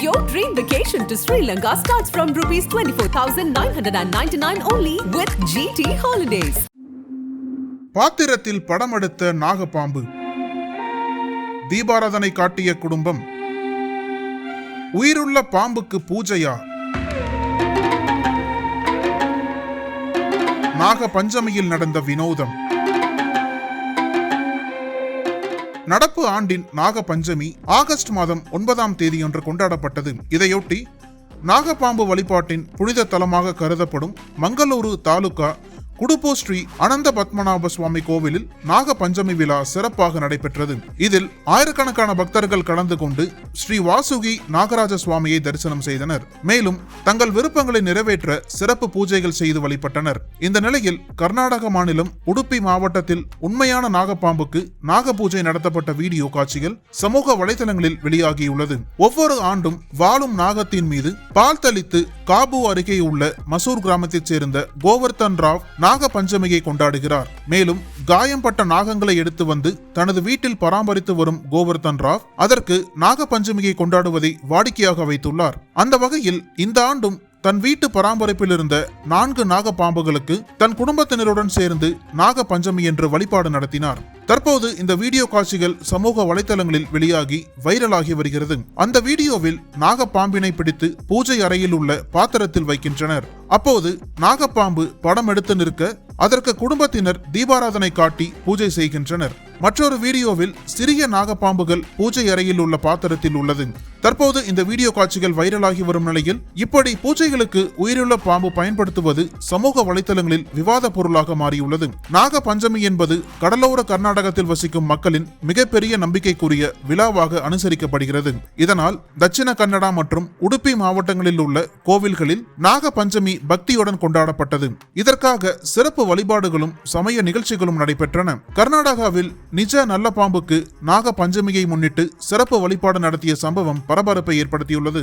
Your dream vacation to Sri Lanka starts from rupees 24,999 only with GT Holidays. பாத்திரத்தில் படம் எடுத்த நாகப்பாம்பு. தீபாராதனை காட்டிய குடும்பம். உயிருள்ள பாம்புக்கு பூஜையா? நாக பஞ்சமியில் நடந்த வினோதம். நடப்பு ஆண்டின் நாக பஞ்சமி ஆகஸ்ட் மாதம் ஒன்பதாம் தேதியன்று கொண்டாடப்பட்டது. இதையொட்டி நாகப்பாம்பு வழிபாட்டின் புனித தலமாக கருதப்படும் மங்களூரு தாலுகா குடுப்போ ஸ்ரீ அனந்த பத்மநாப சுவாமி கோவிலில் நாக பஞ்சமி விழா சிறப்பாக நடைபெற்றது. இதில் ஆயிரக்கணக்கான பக்தர்கள் கலந்து கொண்டு ஸ்ரீ வாசுகி நாகராஜ சுவாமியை தரிசனம் செய்தனர். மேலும் தங்கள் விருப்பங்களை நிறைவேற்ற சிறப்பு பூஜைகள் செய்து வழிபட்டனர். இந்த நிலையில் கர்நாடக மாநிலம் உடுப்பி மாவட்டத்தில் உண்மையான நாகப்பாம்புக்கு நாக பூஜை நடத்தப்பட்ட வீடியோ காட்சிகள் சமூக வலைதளங்களில் வெளியாகியுள்ளது. ஒவ்வொரு ஆண்டும் வாழும் நாகத்தின் மீது பால் தளித்து காபு அருகே உள்ள மசூர் கிராமத்தைச் சேர்ந்த கோவர்தன் ராவ் நாக பஞ்சமியை கொண்டாடுகிறார். மேலும் காயம்பட்ட நாகங்களை எடுத்து வந்து தனது வீட்டில் பராமரித்து வரும் கோவர்தன் ராவ் அதற்கு நாக பஞ்சமியை கொண்டாடுவதை வாடிக்கையாக வைத்துள்ளார். அந்த வகையில் இந்த ஆண்டும் தன் வீட்டு பராமரிப்பில் இருந்த நான்கு நாக பாம்புகளுக்கு தன் குடும்பத்தினருடன் சேர்ந்து நாக பஞ்சமி என்று வழிபாடு நடத்தினார். தற்போது இந்த வீடியோ காட்சிகள் சமூக வலைதளங்களில் வெளியாகி வைரலாகி வருகிறது. அந்த வீடியோவில் நாகப்பாம்பினை பிடித்து பூஜை அறையில் உள்ள பாத்திரத்தில் வைக்கின்றனர். அப்போது நாகப்பாம்பு படம் எடுத்து நிற்க அதற்கு குடும்பத்தினர் தீபாராதனை காட்டி பூஜை செய்கின்றனர். மற்றொரு வீடியோவில் சிறிய நாகப்பாம்புகள் பூஜை அறையில் உள்ள பாத்திரத்தில் உள்ளது. தற்போது இந்த வீடியோ காட்சிகள் வைரலாகி வரும் நிலையில் இப்படி பூஜைகளுக்கு உயிருள்ள பாம்பு பயன்படுத்துவது சமூக வலைதளங்களில் விவாத பொருளாக மாறியுள்ளது. நாக பஞ்சமி என்பது கடலோர கர்நாடகத்தில் வசிக்கும் மக்களின் மிகப்பெரிய நம்பிக்கைக்குரிய விழாவாக அனுசரிக்கப்படுகிறது. இதனால் தட்சிண கன்னடா மற்றும் உடுப்பி மாவட்டங்களில் உள்ள கோவில்களில் நாக பஞ்சமி பக்தியுடன் கொண்டாடப்பட்டது. இதற்காக சிறப்பு வழிபாடுகளும் சமய நிகழ்ச்சிகளும் நடைபெற்றன. கர்நாடகாவில் நிஜ நல்ல பாம்புக்கு நாக பஞ்சமியை முன்னிட்டு சிறப்பு வழிபாடு நடத்திய சம்பவம் பரபரப்பை ஏற்படுத்தியுள்ளது.